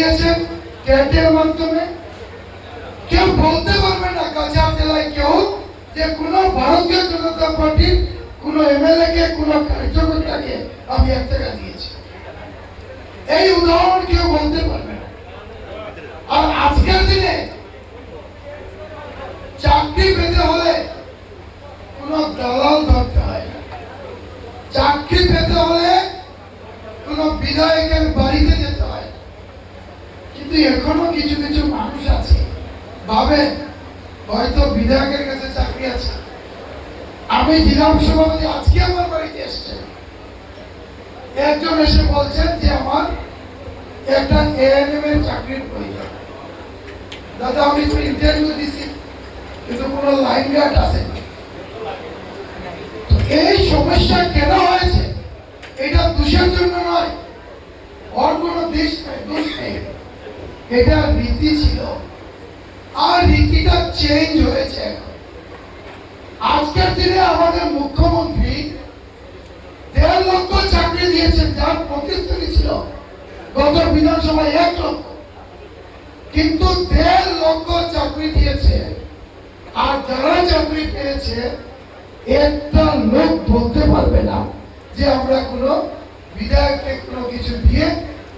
দিয়েছেন ক্যাটের মাধ্যমে। কেউ বলতে পারবে না, কাছাড় জেলায় কেউ, যে কোনো ভারতীয় জনতা পার্টির কোনো এমএলএ কে কোনো কার্যকর্তাকে আমি এক টাকা দিয়েছি। এই উদাহরণ কেউ বলতে পারবে না। আর আজকের দিনে চাকরি পেতে হলে কোনো দালাল ধরতে হয় না। চাকরি পেতে হলে কোনো বিধায়কের বাড়িতে যেতে। কিন্তু এখনও কিছু কিছু মানুষ আছে ভাবে হয়তো বিধায়কের কাছে চাকরি আছে। আমি জেলাম সভাপতি, আজকে আমার বাড়িতে এসছে। একজন এসে বলছেন যে আমার একটা এএনএম এর চাকরির প্রয়োজন। দাদা, আমি তো ইন্টারভিউ দিছি, কিন্তু কোনো লাইন গার্ড আছে এই সমস্যা কেন হয়েছে? এটা দোষের জন্য নয়, ওর কোনো দেশ নেই। এটা রীতি ছিল। আর রীতিটা চেঞ্জ হয়েছে আজকের দিনে আমাদের মুখ্যমন্ত্রী দেড় লক্ষ চাকরি দিয়েছেন, যার প্রতিশ্রুতি ছিল গত বিধানসভায় এক লক্ষ। কিন্তু দেড় লক্ষ চাকরি দিয়েছে, আর যারা চাকরি পেয়েছে, একটা লোক বলতে পারবে না যে আমরা কোনো বিধায়ককে কোনো কিছু দিয়ে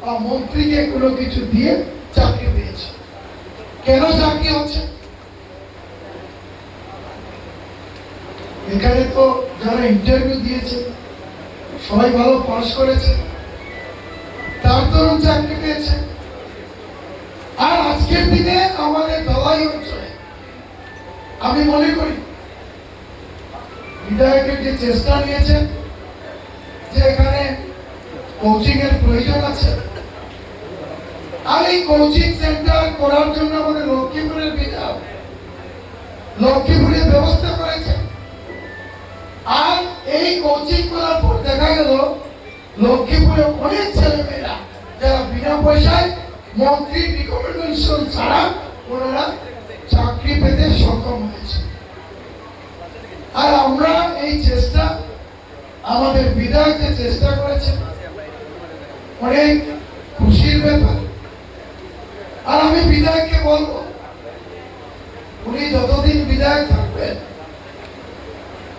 বা মন্ত্রীকে কোনো কিছু দিয়ে চাকরি পেয়েছি। কেন চাকরি হচ্ছে? এখানে তো যারা ইন্টারভিউ দিয়েছে, সবাই ভালো পাস করেছে, তার দরুন চাকরি পেয়েছে। আর আজকের দিনে আমাদের দলাই অঞ্চলে আমি মনে করি, বিধায়কের যে চেষ্টা নিয়েছেন, যে এখানে কোচিং এর প্রয়োজন আছে আর এই কোচিং সেন্টার করার জন্য আমাদের লক্ষ্মীপুরের বিধায়ক লক্ষ্মীপুরে ব্যবস্থা করেছে। আর এই কোচিং করার পর দেখা গেল, লক্ষ্মীপুরে অনেক ছেলেমেয়েরা, যারা বিনা পয়সায় মন্ত্রীর রিকমেন্ডেশন ছাড়া ওনারা চাকরি পেতে সক্ষম হয়েছে। আর আমরা এই চেষ্টা, আমাদের বিধায়ক যে চেষ্টা করেছে, অনেক খুশির ব্যাপার। আর আমি বিধায়ককে বলব, উনি যতদিন বিধায়ক থাকবেন,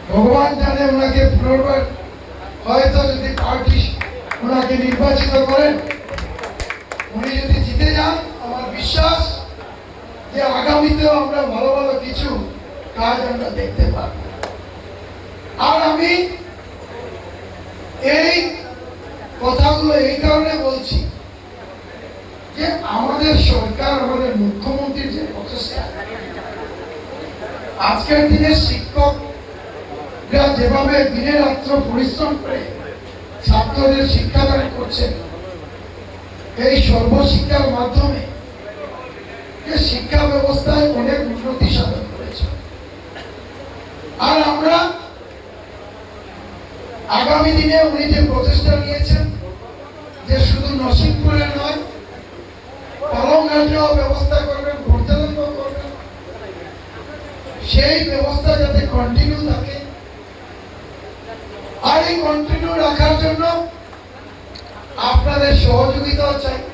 ভগবান জানে ওনাকে পুনর্বার, হয়তো যদি পার্টি ওনাকে নির্বাচিত করেন, উনি যদি জিতে যান, আমার বিশ্বাস যে আগামীতেও আমরা ভালো ভালো কিছু কাজ আমরা দেখতে পাব। আর আমি এই কথাগুলো এই কারণে বলছি যে আমাদের সরকার, আমাদের মুখ্যমন্ত্রীর যে প্রচেষ্টা আজকের দিনে শিক্ষকরা যেভাবে দিনে রাত্র পরিশ্রম করে ছাত্রদের শিক্ষাদান করছেন এই সর্বশিক্ষার মাধ্যমে যে শিক্ষা ব্যবস্থায় অনেক উন্নতি সাধন করেছে। আর আমরা আগামী দিনে উনি যে প্রচেষ্টা নিয়েছেন, যে শুধু নসিবপুরে নয় ব্যবস্থা করবেন করবেন। সেই ব্যবস্থা যাতে কন্টিনিউ থাকে। আর এই কন্টিনিউ রাখার জন্য আপনাদের সহযোগিতাও চাই।